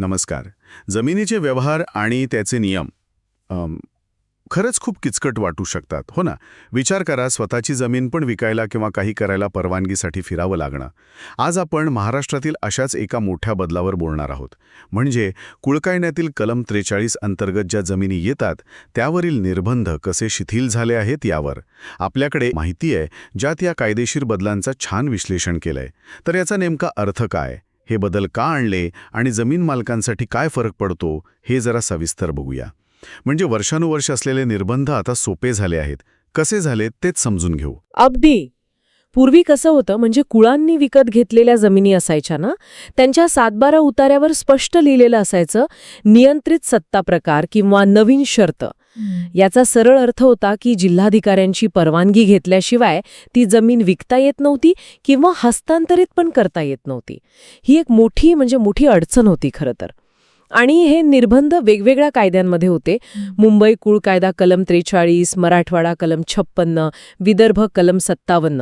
नमस्कार. जमिनीचे व्यवहार आणि त्याचे नियम अम, खरंच खूप किचकट वाटू शकतात हो ना? विचार करा स्वतःची जमीन पण विकायला किंवा काही करायला परवानगीसाठी फिरावं लागणं. आज आपण महाराष्ट्रातील अशाच एका मोठ्या बदलावर बोलणार आहोत. म्हणजे कुळकायण्यातील कलम त्रेचाळीस अंतर्गत ज्या जमिनी येतात त्यावरील निर्बंध कसे शिथिल झाले आहेत यावर. आपल्याकडे माहिती आहे ज्यात या कायदेशीर बदलांचं छान विश्लेषण केलंय. तर याचा नेमका अर्थ काय? हे बदल का आणले आणि जमीन मालकांसाठी काय फरक पडतो हे जरा सविस्तर बघूया. म्हणजे वर्षानुवर्ष असलेले निर्बंध आता सोपे झाले आहेत. कसे झाले तेच समजून घेऊ. अगदी. पूर्वी कसं होतं म्हणजे कुळांनी विकत घेतलेल्या जमिनी असायच्या ना त्यांच्या सातबारा उतार्यावर स्पष्ट लिहिलेलं असायचं नियंत्रित सत्ता प्रकार किंवा नवीन शर्त. याचा सरळ अर्थ होता की जिल्हाधिकाऱ्यांची परवानगी घेतल्याशिवाय ती जमीन विकता येत नव्हती किंवा हस्तांतरित पण करता येत नव्हती. ही एक मोठी म्हणजे मोठी अडचण होती खरं तर. आणि हे निर्बंध वेगवेगळ्या कायद्यांमध्ये होते. मुंबई कुळ कायदा कलम त्रेचाळीस मराठवाडा कलम छप्पन्न विदर्भ कलम सत्तावन्न.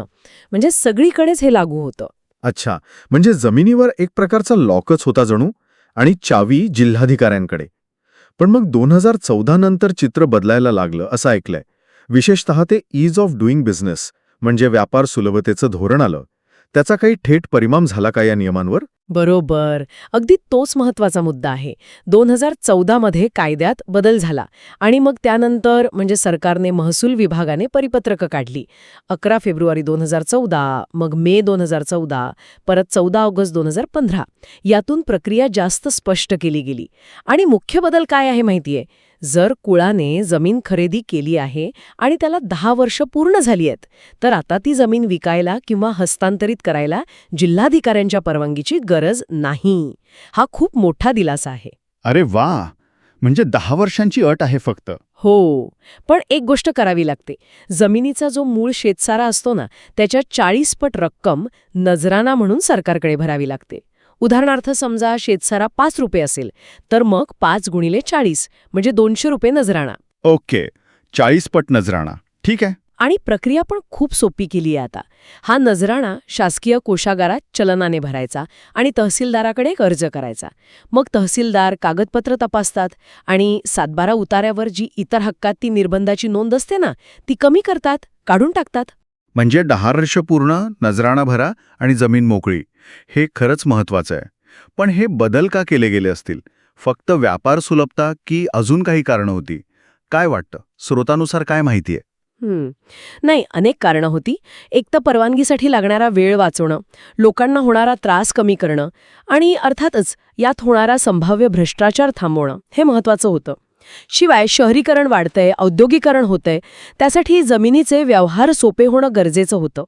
म्हणजे सगळीकडेच हे लागू होतं. अच्छा. म्हणजे जमिनीवर एक प्रकारचा लॉकच होता जणू? आणि चावी जिल्हाधिकाऱ्यांकडे. पण मग दोन हजार चौदा नंतर चित्र बदलायला लागलं असं ऐकलंय. विशेषतः ते ईज ऑफ डुईंग बिझनेस म्हणजे व्यापार सुलभतेचं धोरण आलं. त्याचा काही थेट परिणाम झाला का या नियमांवर? बरोबर. अगदी तोच महत्त्वाचा मुद्दा आहे. दोन हजार चौदामध्ये कायद्यात बदल झाला आणि मग त्यानंतर म्हणजे सरकारने महसूल विभागाने परिपत्रकं काढली. अकरा फेब्रुवारी दोन हजार चौदा मग मे दोन हजार चौदा परत चौदा ऑगस्ट दोन हजार पंधरा. यातून प्रक्रिया जास्त स्पष्ट केली गेली. आणि मुख्य बदल काय आहे माहितीये? जर कुळाने जमीन खरेदी केली आहे आणि त्याला दहा वर्ष पूर्ण झाली आहेत तर आता ती जमीन विकायला किंवा हस्तांतरित करायला जिल्हाधिकाऱ्यांच्या परवानगीची गरज नाही. हा खूप मोठा दिलासा आहे. अरे वा! म्हणजे दहा वर्षांची अट आहे फक्त. हो पण एक गोष्ट करावी लागते. जमिनीचा जो मूळ शेतसारा असतो ना त्याच्या चाळीस पट रक्कम नजराना म्हणून सरकारकडे भरावी लागते. उदाहरणार्थ समजा शेतसारा पाच रुपये असेल तर मग पाच गुणिले चाळीस म्हणजे दोनशे रुपये नजराणा. ओके चाळीस पट नजराणा. ठीक आहे. आणि प्रक्रिया पण खूप सोपी केली आहे आता. हा नजराणा शासकीय कोशागारात चलनाने भरायचा आणि तहसीलदाराकडे एक अर्ज करायचा. मग तहसीलदार कागदपत्र तपासतात आणि सातबारा उतार्यावर जी इतर हक्कात ती निर्बंधाची नोंद असते ना ती कमी करतात काढून टाकतात. म्हणजे दहा पूर्ण नजराणा भरा आणि जमीन मोकळी. हे खरंच महत्वाचं आहे. पण हे बदल का केले गेले असतील? फक्त व्यापार सुलभता की अजून काही कारणं होती? काय वाटतं? स्रोतानुसार काय माहितीये आहे? नाही अनेक कारणं होती. एक तर परवानगीसाठी लागणारा वेळ वाचवणं लोकांना होणारा त्रास कमी करणं आणि अर्थातच यात होणारा संभाव्य भ्रष्टाचार थांबवणं हे महत्वाचं होतं. शिवाय शहरीकरण वाढतंय औद्योगिकरण होतंय. त्यासाठी जमिनीचे व्यवहार सोपे होणं गरजेचं होतं.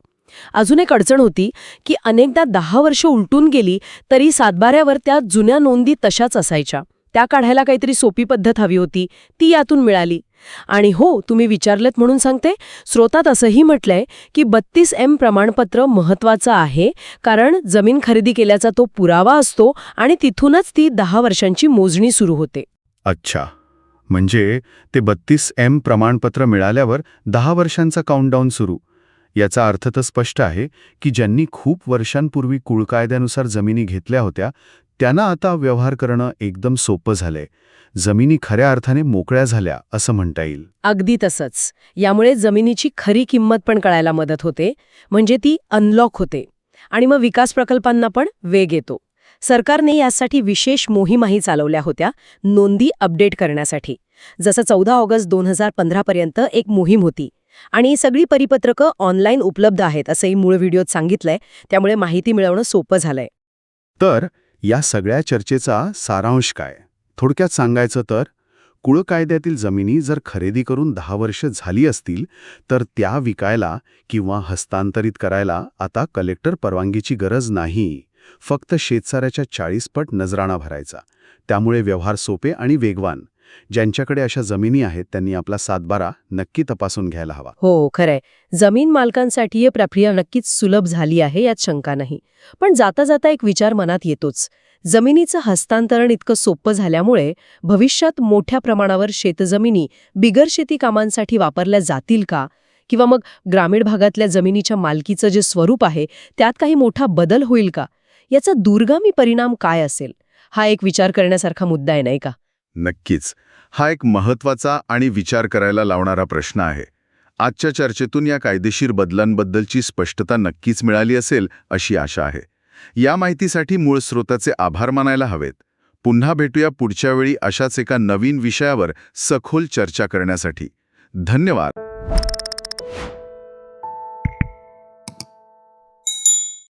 अजून एक अडचण होती की अनेकदा दहा वर्ष उलटून गेली तरी सातबाऱ्यावर त्या जुन्या नोंदी तशाच असायच्या. त्या काढायला काहीतरी सोपी पद्धत हवी होती. ती यातून मिळाली. आणि हो तुम्ही विचारलेत म्हणून सांगते स्रोतात असंही म्हटलंय की बत्तीस एम प्रमाणपत्र महत्वाचं आहे कारण जमीन खरेदी केल्याचा तो पुरावा असतो आणि तिथूनच ती दहा वर्षांची मोजणी सुरू होते. अच्छा. म्हणजे ते बत्तीस एम प्रमाणपत्र मिळाल्यावर दहा वर्षांचा काउंटडाऊन सुरू. याचा अर्थ तर स्पष्ट आहे की ज्यांनी खूप वर्षांपूर्वी कुळकायद्यानुसार जमिनी घेतल्या होत्या त्यांना आता व्यवहार करणं एकदम सोपं झालंय. जमिनी खऱ्या अर्थाने मोकळ्या झाल्या असं म्हणता येईल. अगदी तसंच. यामुळे जमिनीची खरी किंमत पण कळायला मदत होते म्हणजे ती अनलॉक होते. आणि मग विकास प्रकल्पांना पण वेग येतो. सरकारने यासाठी विशेष मोहिमाही चालवल्या होत्या नोंदी अपडेट करण्यासाठी. जसं चौदा ऑगस्ट दोन हजार पंधरापर्यंत एक मोहीम होती आणि सगळी परिपत्रकं ऑनलाईन उपलब्ध आहेत असंही मूळ व्हिडिओत सांगितलंय. त्यामुळे माहिती मिळवणं सोपं झालंय. तर या सगळ्या चर्चेचा सारांश काय? थोडक्यात सांगायचं तर कुळ कायद्यातील जमिनी जर खरेदी करून दहा वर्ष झाली असतील तर त्या विकायला किंवा हस्तांतरित करायला आता कलेक्टर परवानगीची गरज नाही. फक्त शेतसाऱ्याच्या चाळीस पट नजराणा भरायचा. त्यामुळे व्यवहार सोपे आणि वेगवान. ज्यांच्याकडे अशा जमिनी आहेत त्यांनी आपला सातबारा नक्की तपासून घ्यायला हवा. हो खरंय. जमीन मालकांसाठी ही प्रक्रिया नक्कीच सुलभ झाली आहे यात शंका नाही. पण जाता जाता एक विचार मनात येतोच. जमिनीचं हस्तांतरण इतकं सोपं झाल्यामुळे भविष्यात मोठ्या प्रमाणावर शेतजमिनी बिगर शेती कामांसाठी वापरल्या जातील का? किंवा मग ग्रामीण भागातल्या जमिनीच्या मालकीचं जे स्वरूप आहे त्यात काही मोठा बदल होईल का? याचा दूरगामी परिणाम काय असेल? हा एक विचार करण्यासारखा मुद्दा आहे नाही का? नक्कीच. हा एक महत्त्वाचा आणि विचार करायला लावणारा प्रश्न आहे. आजच्या चर्चेतून या कायदेशीर बदलांबद्दलची स्पष्टता नक्कीच मिळाली असेल अशी आशा आहे. या माहितीसाठी मूळ स्रोताचे आभार मानायला हवेत. पुन्हा भेटूया पुढच्या वेळी अशाच एका नवीन विषयावर सखोल चर्चा करण्यासाठी. धन्यवाद.